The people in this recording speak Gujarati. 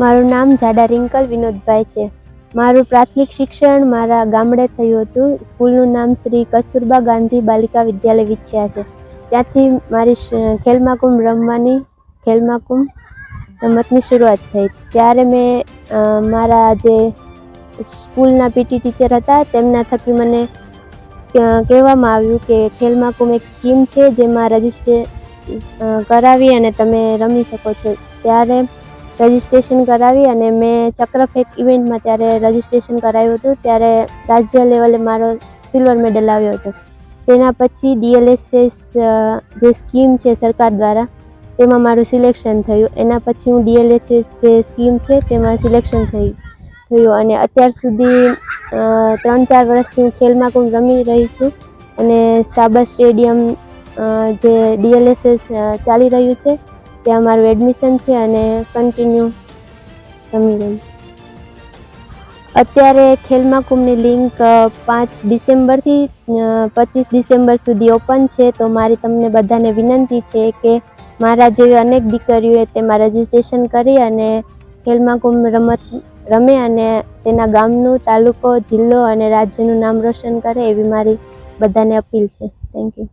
મારું નામ જાડા રિંકલ વિનોદભાઈ છે. મારું પ્રાથમિક શિક્ષણ મારા ગામડે થયું હતું. સ્કૂલનું નામ શ્રી કસ્તુરબા ગાંધી બાલિકા વિદ્યાલય વિછ્યા છે. ત્યાંથી મારી ખેલમાકુંભ રમવાની ખેલ મહાકુંભ રમતની શરૂઆત થઈ. ત્યારે મેં મારા જે સ્કૂલના પીટી ટીચર હતા, તેમના થકી મને કહેવામાં આવ્યું કે ખેલ મહાકુંભ એક સ્કીમ છે, જેમાં રજીસ્ટ્રે કરાવી અને તમે રમી શકો છો. ત્યારે રજિસ્ટ્રેશન કરાવી અને મેં ચક્રફેક ઇવેન્ટમાં ત્યારે રજિસ્ટ્રેશન કરાવ્યું હતું. ત્યારે રાજ્ય લેવલે મારો સિલ્વર મેડલ આવ્યો હતો. તેના પછી ડીએલએસએસ જે સ્કીમ છે સરકાર દ્વારા, તેમાં મારું સિલેક્શન થયું. એના પછી હું ડીએલએસએસ જે સ્કીમ છે તેમાં સિલેક્શન થઈ, થયું. અને અત્યાર સુધી ત્રણ ચાર વર્ષથી હું ખેલ મહાકુંભ રમી રહી છું. અને સાબર સ્ટેડિયમ જે ડીએલએસએસ ચાલી રહ્યું છે ત્યાં મારું એડમિશન છે અને કન્ટિન્યુ રમી રહી છે. અત્યારે ખેલ મહાકુંભની લિંક પાંચ ડિસેમ્બરથી પચીસ ડિસેમ્બર સુધી ઓપન છે, તો મારી તમને બધાને વિનંતી છે કે મારા જેવી અનેક દીકરીઓએ તેમાં રજિસ્ટ્રેશન કરી અને ખેલ મહાકુંભ રમત, રમે અને તેના ગામનું તાલુકો, જિલ્લો અને રાજ્યનું નામ રોશન કરે એવી મારી બધાને અપીલ છે. Thank you